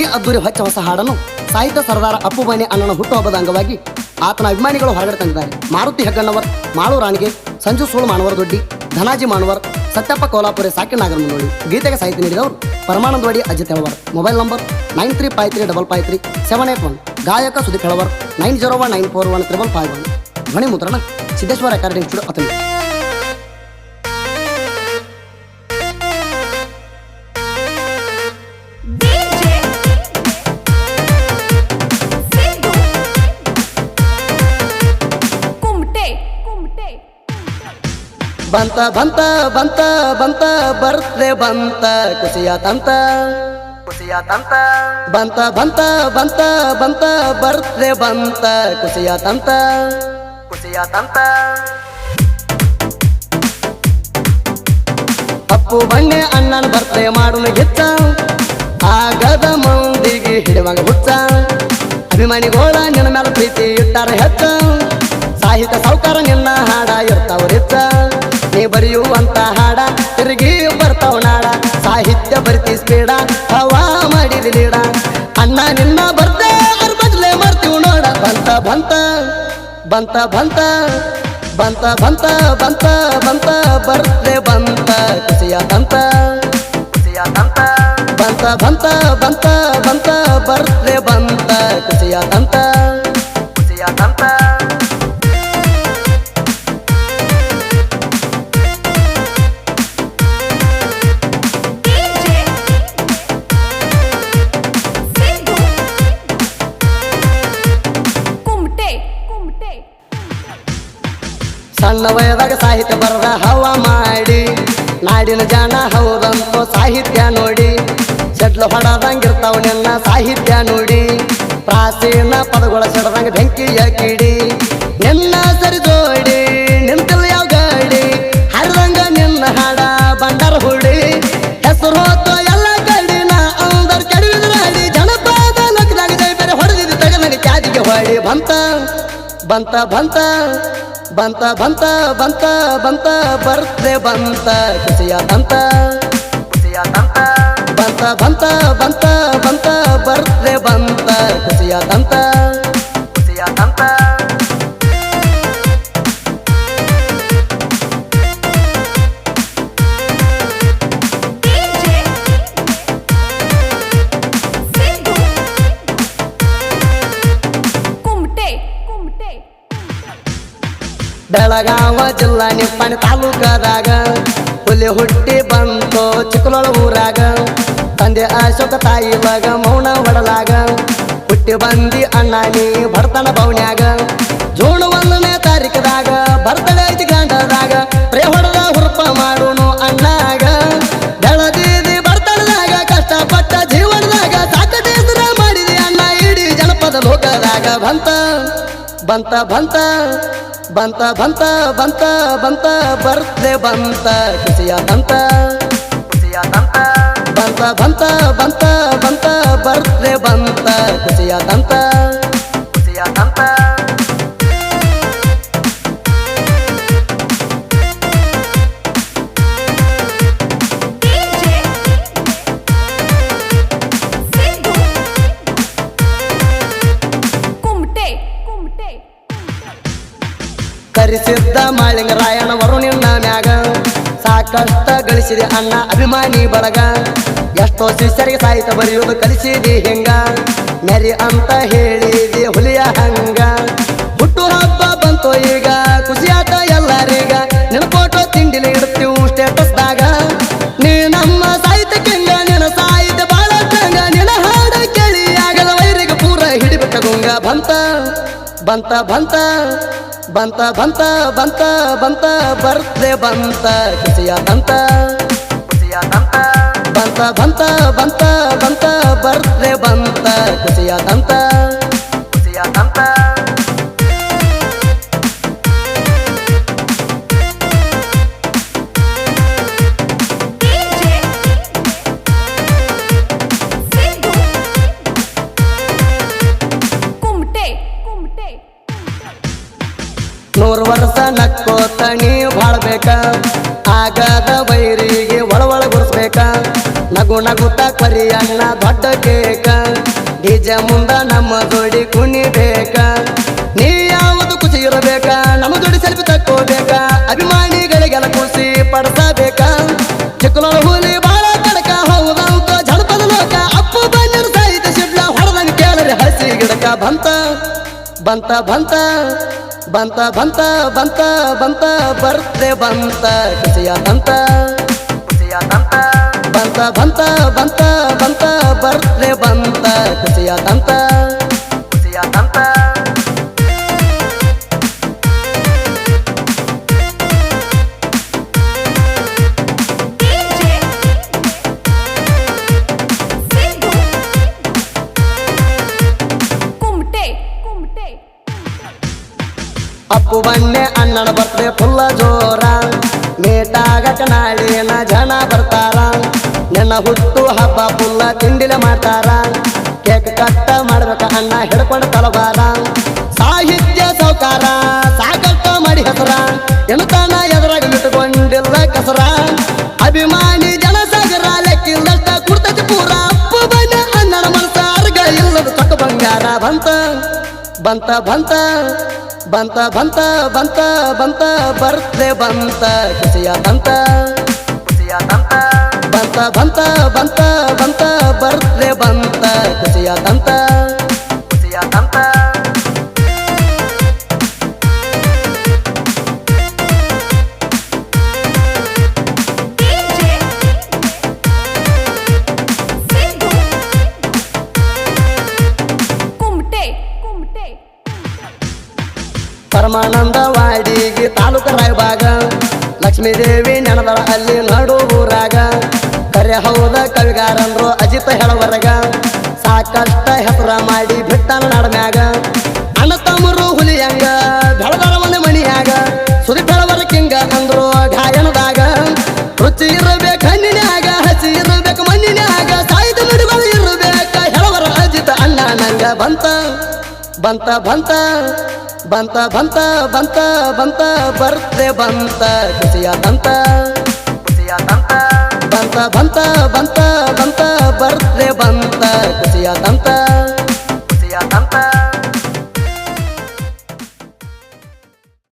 ಈ ಅದ್ದೂರಿ ಹೊಚ್ಚ ಹೊಸ ಹಾಡನ್ನು ಸಾಹಿತ್ಯ ಸರ್ದಾರ ಅಪ್ಪು ಮನೆ ಅಣ್ಣನ ಹುಟ್ಟುಹಬ್ಬದ ಅಂಗವಾಗಿ ಆತನ ಅಭಿಮಾನಿಗಳು ಹೊರಗಡೆ ತಂದಿದ್ದಾರೆ. ಮಾರುತಿ ಹೆಗ್ಗಣ್ಣವರ್, ಮಾಳು ರಾಣಿಗೆ, ಸಂಜು ಸೋಳು ಮಾನವರ ದೊಡ್ಡಿ, ಧನಾಜಿ ಮಾನವರ್, ಸತ್ಯಪ್ಪ ಕೋಲಾಪುರಿ ಸಾಕಿ ನೋಡಿ ಗೀತೆಗೆ ಸಾಹಿತ್ಯ ನೀಡಿದವರು Paramanandavadi Ajit Helavar mobile number nine three five three double five three seven eight one. ಗಾಯಕ Sudeep Helavar, nine zero one nine four one triple five one. ಧ್ವನಿ ಮುದ್ರಣ ಸಿದ್ದೇಶ್ವರ ರೆಕಾರ್ಡಿಂಗ್ ಸ್ಟುಡಿಯೋ ಬಂತ ಬಂತ ಬಂತ ಬಂತ ಬರ್ತೆ ಬಂತ ಖುಷಿಯಾತಂತ ಖುಷಿಯಾತಂತ ಬಂತ ಬಂತ ಬಂತ ಬಂತ ಬರ್ತೆ ಬಂತ ಖುಷಿಯಾತಂತ ಖುಷಿಯಾತಂತ ಅಪ್ಪು ಬಣ್ಣೆ ಅಣ್ಣನ ಬರ್ತೆ ಮಾಡಲು ಗೆತ್ತ. ಆಗದ ಮಂದಿಗೆ ಹಿಡುವಾಗ ಹುಚ್ಚ. ಅಭಿಮಾನಿಗೋಳ ನಿನ್ನ ಮೇಲೆ ಪ್ರೀತಿ ಇಟ್ಟಾರ ಹೆಚ್ಚ. ಸಾಹಿತ್ಯ ಸಾವುಕಾರ ನಿನ್ನ ಹಾಡ ಇರ್ತಾವ ರಿಚ್ಚ. ನೀ ಬರೆಯುವಂತ ಹಾಡ ತಿರುಗಿ ಬರ್ತಾವ ನಾಡ ಸಾಹಿತ್ಯ ಬರ್ತಿ ಸ್ಪೀಡ ಹವಾ ಮಾಡಿದಿ ಲೀಡ ಅಣ್ಣ ನಿನ್ನ ಬರ್ತೆ ಅರ್ ಬದ್ಲೆ ಮಾಡ್ತೀವಿ ನೋಡ ಬಂತ ಬಂತ ಬಂತ ಬಂತ ಬಂತ ಬಂತ ಬಂತ ಬಂತ ಬರ್ತೆ ಬಂತ ಖುಷಿಯಾತಂತ ಬಂತ ಬಂತ ಬಂತ ಬಂತ ಬಂತ ಸಾಹಿತ್ಯ ಬರದ ಹವ ಮಾಡಿ. ನಾಡಿನ ಜನ ಹೌದಂತೋ ಸಾಹಿತ್ಯ ನೋಡಿ. ಸೆಡ್ಲು ಹೊಡದಂಗಿರ್ತಾವ ನಿನ್ನ ಸಾಹಿತ್ಯ ನೋಡಿ. ಪ್ರಾಚೀನ ಪದಗಳ ಸೆಡದಂಗ ಬೆಂಕಿಯ ಕಿಡಿ ನಿನ್ನ ಸರಿ ಜೋಡಿ ನಿಂತಲ್ಲ ಯಾವ ಗಾಡಿ? ಹರಿದಂಗ ನಿನ್ನ ಹಾಡ ಬಂಡರ ಹುಡಿ. ಹೆಸರು ಹೋತು ಎಲ್ಲ ಕಡಿನ ಅಂದರ್ ಕೆಡವಿದ್ರಾಡಿ ಜನಪದ ಲಕ್ಕದಾಗ ಜೈ ಬೇರೆ ಹೊಡೆದಿದ್ದು ತಗದಂಗ ಕ್ಯಾದಿಗೆ ಹೊಡಿ. ಬಂತ ಬಂತ ಬಂತ. ಬಂತ ಬಂತ ಬಂತ ಬಂತ, ಬರ್ತೆ ಬಂತ ಖುಷಿಯಾತಂತ ಖುಷಿಯಾತಂತ ಬಂತ ಬಂತ ಬಂತ ಬಂತ, ಬರ್ತೆ ಬಂತ ಖುಷಿಯಾತಂತ ಖುಷಿಯಾತಂತ ಬೆಳಗಾವ ಜಿಲ್ಲಾ ನಿಪ್ಪಾಣಿ ತಾಲೂಕದಾಗ ಹುಲಿ ಹುಟ್ಟಿ ಬಂತು ಚಿಕ್ಕಲೊಳ ಊರಾಗ. ತಂದೆ ಅಶೋಕ ತಾಯಿ ಇವಾಗ ಮೌನ ಹೊಡಲಾಗ ಹುಟ್ಟಿ ಬಂದಿ ಅಣ್ಣಾನಿ ಬರ್ತನ ಬವನ್ಯಾಗ ಜೂನ್ ಒಂದನೇ ತಾರೀಕದಾಗ ಬರ್ತಡೆ ಐತಿ ಗಂಟದಾಗ ಪ್ರೇ ಹೊಡೆದ ಹುರುಪ ಮಾಡೋಣ ಅಣ್ಣಾಗ. ಬೆಳದೀದಿ ಬರ್ತಡದಾಗ ಕಷ್ಟಪಟ್ಟ ಜೀವನದಾಗ ಸಾಕಟೆ ಮಾಡಿದಿ ಅಣ್ಣ. ಇಡೀ ಜನಪದ ಲೋಕದಾಗ ಬಂತ ಬಂತ ಬಂತ. ಬಂತ ಬಂತ ಬಂತ ಬಂತ ಬರ್ತೆ ಬಂತ ಖುಷಿಯಾತಂತ ಖುಷಿಯಾತಂತ ಬಂತ ಬಂತ ಬಂತ ಬಂತ ಬರ್ತೆ ಬಂತ, ಕಿಸಿಯ ಖುಷಿಯಾತಂತ ಕರೆಸಿದ್ದ ಮಾಳಿಂಗ ರಾಯಣ ವರುಣಿನ ಮ್ಯಾಗ. ಸಾಕಷ್ಟ ಗಳಿಸಿದೆ ಅಣ್ಣ ಅಭಿಮಾನಿ ಬಳಗ. ಎಷ್ಟೋ ಶಿಷ್ಯರಿಗೆ ಸಾಹಿತ್ಯ ಬರೆಯುವುದು ಕಲಿಸಿದಿ ಹೆಂಗ. ಮೆರಿ ಅಂತ ಹೇಳಿದಿ ಹುಲಿಯ ಹಂಗ. ಹುಟ್ಟು ಹಬ್ಬ ಬಂತು ಈಗ ಖುಷಿಯಾಟ ಎಲ್ಲರಿಗ. ನಿನ್ನ ಫೋಟೋ ತಿಂಡಿಲಿ ಇಡ್ತೀವಿ ಸ್ಟೇಟಸ್ದಾಗ ನೀ ನಮ್ಮ ಸಾಹಿತ್ಯ ಕೆಂಗ ನಿನ್ನ ಸಾಹಿತ್ಯ ಬಾಳ ಚಂಗ ನಿನ್ನ ಹಾಡ ಕೇಳಿ ಆಗದ ವೈರಿಗೆ ಪೂರ ಹಿಡಿಬಿಟ್ಟ ಗುಂಗ. ಬಂತ ಬಂತ ಬಂತ. ಬಂತ ಬಂತ ಬಂತ ಬಂತ ಬರ್ತೆ ಬಂತ ಖುಷಿಯ ಬಂತ ಖುಷಿಯ ಬಂತ ಬಂತ ಬಂತ ಬಂತ ಬರ್ತೆ ಬಂತ ಖುಷಿಯ ಖುಷಿಯಾತಂತ ಆಗದ ಬೈರಿಗೆ ಒಳ ಒಳ ಗುಡಿಸ್ಬೇಕ ನಗು ನಗುತ್ತ ಕರಿ ಅಣ್ಣ ದೊಡ್ಡ ಕೇಕ? ನಿಜ ಮುಂದ ನಮ್ಮ ಜೋಡಿ ಕುಣಿಬೇಕ? ನೀ ಯಾವುದು ಖುಷಿ ಇರಬೇಕ? ನಮ್ಮ ಜೋಡಿ ಸೆಲ್ಫಿ ತಕ್ಕೋಬೇಕ? ಅಭಿಮಾನಿಗಳಿಗೆಲ್ಲ ಖುಷಿ ಪಡಿಸಬೇಕ? ಚಿಕ್ಕಲೋಳ ಹುಲಿ ಬಾಳ ಕಡಕ ಹೌದಂತ ಜಡಪದ ಲೋಕ. ಅಪ್ಪು ಬಂದಿರ ಸಾಹಿತ್ಯ ಶಿಡ್ಲ ಹೊಡೆದಂಗೆ ಕೇಳರಿ ಹಸಿ ಗಿಡಕ. ಬಂತ ಬಂತ ಬಂತ. ಬಂತ ಬಂತ ಬಂತ ಬಂತ, ಬರ್ತೆ ಬಂತ, ಖುಷಿಯ ತಂತ ಖುಷಿಯ ತಂತ ಬಂತ ಬಂತ ಬಂತ ಬಂತ, ಬರ್ತೆ ಬಂತ, ಖುಷಿಯ ತಂತ ಖುಷಿಯ ತಂತ ಅಪ್ಪು ಬನ್ನೆ ಅಣ್ಣನ ಬರ್ತ್ರೆ ಫುಲ್ಲ ಜೋರ. ಮೇಟಾಗಕ ನಾಳಿನ ಜನ ಬರ್ತಾರ. ನನ್ನ ಹುಟ್ಟು ಹಬ್ಬ ಫುಲ್ಲ ತಿಂಡಿಲೆ ಮಾಡ್ತಾರ. ಕೇಕ್ ಕಟ್ಟ ಮಾಡ್ಬೇಕ ಅಣ್ಣ ಹಿಡ್ಕೊಂಡು ತಲವಾರ. ಸಾಹಿತ್ಯ ಸೌಕಾರ ಸಾಕಷ್ಟ ಮಾಡಿ ಹೆಸರ. ಎನ್ತಾನ ಎದುರಾಗ ಬಿಟ್ಟುಕೊಂಡಿಲ್ಲ ಕಸರ. ಅಭಿಮಾನಿ ಜನಸಾಗರ ಲೆಕ್ಕಿಲ್ಲಷ್ಟ ಕುರ್ತತಿ ಪೂರ ಅಪ್ಪು ಬನ್ನೆ ಅಣ್ಣನ ಮನಸ್ಸ ಅರ್ಗ ಇಲ್ಲದ ತಕ್ಕ ಬಂಗಾರ ಬಂತ ಬಂತ ಬಂತ. ಬಂತ ಬಂತ ಬಂತ ಬಂತ, ಬರ್ತೆ ಬಂತ ಖುಷಿಯ ತಂತ ಖುಷಿಯ ತಂತ ಬಂತ ಬಂತ ಬಂತ ಬಂತ, ಬರ್ತೆ ಬಂತ ಖುಷಿಯ ತಂತ ತಾಲೂಕು ರಾಯಬಾಗ ಲಕ್ಷ್ಮೀದೇವಿ ನೆನದಳ ಅಲ್ಲಿ ನಡು ಊರಾಗ. ಕರೆ ಹೌದ ಕವಿಗಾರಂದ್ರು ಅಜಿತ ಹೇಳವರಗ. ಸಾಕಷ್ಟ ಹೆಸರ ಮಾಡಿ ಬಿಟ್ಟನ ನಡಮ್ಯಾಗ. ಅಣ್ಣ ತಮ್ಮರು ಹುಲಿಯಂಗ ಬೆಳದರ ಮನೆ ಮಣಿಯಾಗ. ಸುದಿ ಬೆಳವರ ಕಿಂಗ ಅಂದ್ರು ಗಾಯನದಾಗ. ರುಚಿ ಇರಬೇಕು ಹಣ್ಣಿನಾಗ ಹಸಿ ಇರಬೇಕು ಮಣ್ಣಿನ್ಯಾಗ. ಸಾಯಿತ ನುಡಿಗಳು ಇರಬೇಕ ಹೇಳವರ ಅಜಿತ ಅಣ್ಣ ನಂಗ ಬಂತ. ಬಂತ ಬಂತ ಬಂತ ಬಂತ ಬಂತ ಬಂತ, ಬರ್ತೆ ಬಂತ ಖುಷಿಯ ದಂತ. ಬಂತ ಬಂತ ಬಂತ ಬಂತ, ಬರ್ತೆ ಬಂತ